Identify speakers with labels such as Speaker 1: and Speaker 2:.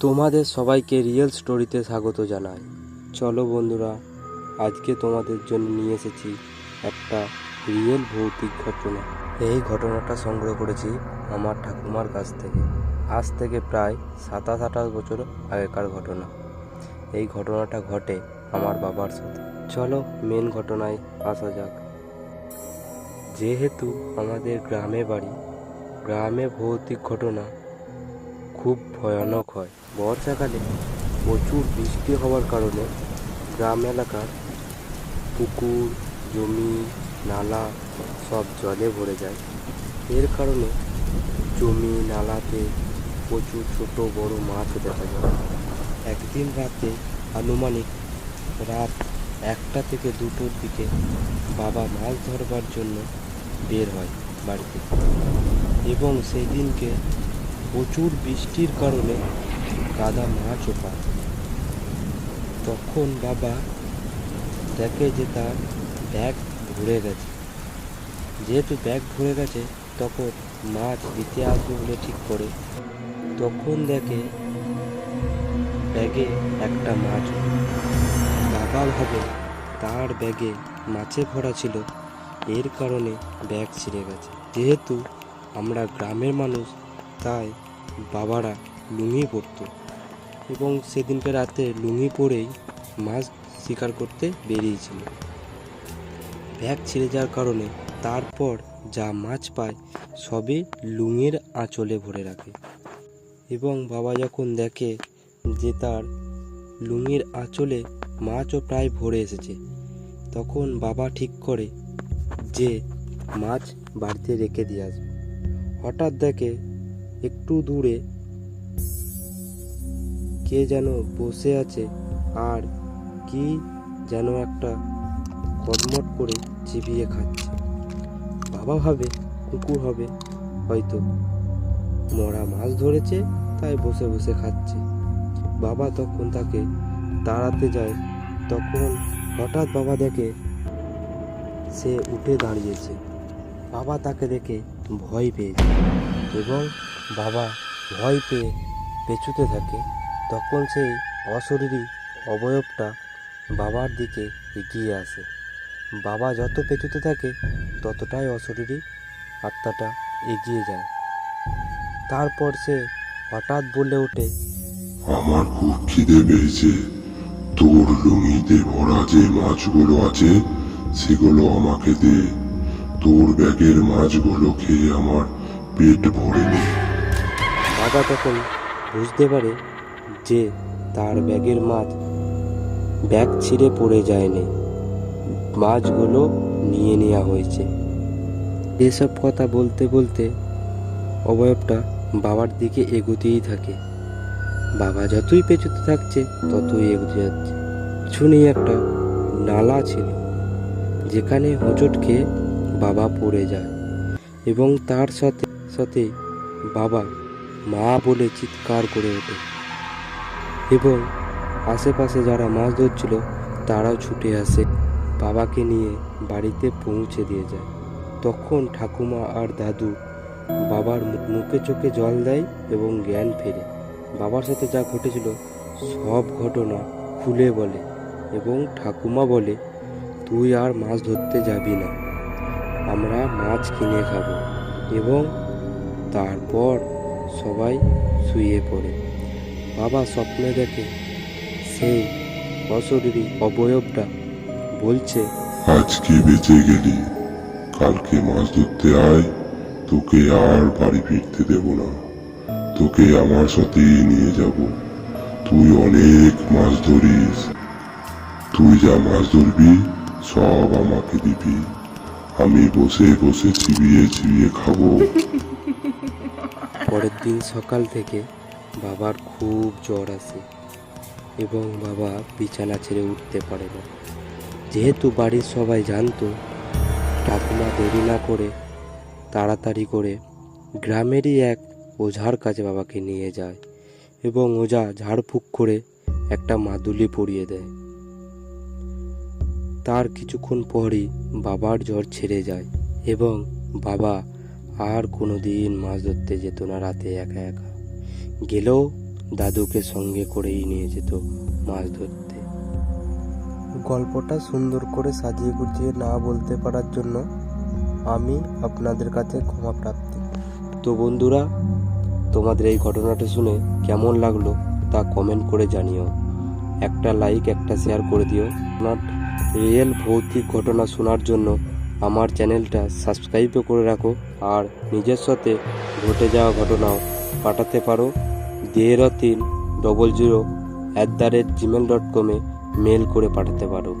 Speaker 1: তোমাদের সবাইকে রিয়েল স্টোরিতে স্বাগত জানাই। চলো বন্ধুরা, আজকে তোমাদের জন্য নিয়ে এসেছি একটা রিয়েল ভৌতিক ঘটনা। এই ঘটনাটা সংগ্রহ করেছি আমার ঠাকুমার কাছ থেকে। আজ থেকে প্রায় সাতাশ আঠাশ বছর আগেকার ঘটনা। এই ঘটনাটা ঘটে আমার বাবার সাথে। চলো মেন ঘটনায় আসা যাক। যেহেতু আমাদের গ্রামে বাড়ি, গ্রামে ভৌতিক ঘটনা ভয়ানক হয়। বর্ষাকালে প্রচুর বৃষ্টি হওয়ার কারণে গ্রাম এলাকার পুকুর, জমি, নালা সব জলে ভরে যায়। এর কারণে জমি, নালাতে প্রচুর ছোট বড় মাছ দেখা যায়। একদিন রাতে আনুমানিক রাত একটা থেকে দুটোর দিকে বাবা মাছ ধরবার জন্য বের হয় বাড়িতে। এবং সেই দিনকে প্রচুর বৃষ্টির কারণে কাদা মাছও পায় তখন বাবা দেখে যে তার ব্যাগ ভরে গেছে। যেহেতু ব্যাগ ভরে গেছে, তখন মাছ দিতে আসবে বলে ঠিক করে। তখন দেখে ব্যাগে একটা মাছ। বাবা ভাবে তার ব্যাগে মাছে ভরা ছিল। এর কারণে ব্যাগ ছিঁড়ে গেছে। যেহেতু আমরা গ্রামের মানুষ তাই বাবারা লুঙ্গি পরতো এবং সেদিনকে রাতে লুঙ্গি পরেই মাছ শিকার করতে বেরিয়েছিল। ব্যাগ ছিঁড়ে যাওয়ার কারণে তারপর যা মাছ পায় সবই লুঙের আঁচলে ভরে রাখে এবং বাবা যখন দেখে যে তার লুঙের আঁচলে মাছও প্রায় ভরে এসেছে, তখন বাবা ঠিক করে যে মাছ বাড়িতে রেখে দিয়ে আসবে। হঠাৎ দেখে একটু দূরে। কে যেন বসে আছে আর কি যেন একটা কটমট করে চিবিয়ে খাচ্ছে। বাবা ভাবে, কুকুর হবে, হয়তো। মরা মাছ ধরেছে, তাই বসে বসে খাচ্ছে। বাবা তখন তাকে দাঁড়াতে যায়, তখন হঠাৎ বাবা দেখে সে উঠে দাঁড়িয়েছে। বাবা তাকে দেখে ভয় পেয়েছে এবং বাবা ভয় পেয়ে পেছুতে থাকে। তখন সেই অশরীরী অবয়বটা বাবার দিকে এগিয়ে আসে। বাবা যত পেছুতে থাকে, ততটাই অশরীরী আত্মাটা এগিয়ে যায়। তারপর সে হঠাৎ বলে ওঠে,
Speaker 2: আমার খুব খিদে পেয়েছে। তোর লুঙিতে ভরা যে মাছগুলো আছে, সেগুলো আমাকে দে। তোর ব্যাগের মাছগুলো খেয়ে আমার পেট ভরে নে।
Speaker 1: বাবা তখন বুঝতে পারে যে তার ব্যাগের মাছ ব্যাগ ছিঁড়ে পড়ে যায়নি। মাছগুলো নিয়ে নেওয়া হয়েছে। এসব কথা বলতে বলতে অবয়বটা বাবার দিকে এগোতেই থাকে। বাবা যতই পেছুতে থাকছে, ততই এগোতে যাচ্ছে। শুনেই একটা নালা ছিল, যেখানে হোঁচট খেয়ে বাবা পড়ে যায় এবং তার সাথে সাথে বাবা মা বলে চিৎকার করে ওঠে। এবং আশেপাশে যারা মাছ ধরছিল, তারাও ছুটে আসে, বাবাকে নিয়ে বাড়িতে পৌঁছে দিয়ে যায়। তখন ঠাকুমা আর দাদু বাবার মুখে চোখে জল দেয় এবং জ্ঞান ফেরে। বাবার সাথে যা ঘটেছিল, সব ঘটনা খুলে বলে এবং ঠাকুমা বলে, তুই আর মাছ ধরতে যাবি না। আমরা মাছ কিনে খাব এবং তারপর সবাই শুয়ে পড়ে। বাবা স্বপ্নে দেখে সেই অশরীরী অবয়বটা বলছে,
Speaker 2: আজকে বেঁচে গেলি, কালকে মাছ ধরতে আয়, তোকে আর বাড়ি ফিরতে দেব না। তোকে আমার সাথে নিয়ে যাব। তুই অনেক মাছ ধরিস। তুই যা মাছ ধরবি, সব আমাকে দিবি। আমি বসে বসে চিবিয়ে চিবিয়ে খাব।
Speaker 1: পরের দিন সকাল থেকে বাবার খুব জ্বর আসে এবং বাবা বিছানা ছেড়ে উঠতে পারে না। যেহেতু বাড়ির সবাই জানতো, ঠাকুমা দেরি না করে তাড়াতাড়ি করে গ্রামেরই এক ওঝার কাছে বাবাকে নিয়ে যায় এবং ওঝা ঝাড়ফুঁক করে একটা মাদুলি পরিয়ে দেয়। তার কিছুক্ষণ পরই বাবার জ্বর ছেড়ে যায় এবং বাবা আর কোনো দিন মাছ ধরতে যেত না রাতে একা একা। গেলেও দাদুকে সঙ্গে করেই নিয়ে যেত মাছ ধরতে। গল্পটা সুন্দর করে সাজিয়ে গুছিয়ে না বলতে পারার জন্য আমি আপনাদের কাছে ক্ষমা প্রার্থী। তো বন্ধুরা তোমাদের এই ঘটনাটা শুনে কেমন লাগল তা কমেন্ট করে জানিও। একটা লাইক একটা শেয়ার করে দিও। আপনার রিয়েল ভৌতিক ঘটনা শোনার জন্য আমার চ্যানেলটা সাবস্ক্রাইবও করে রাখো আর নিজের সাথে ঘটে যাওয়া ঘটনাও পাঠাতে পারো। দেড় তিন double zero at the rate Gmail dot কমে মেল করে পাঠাতে পারো।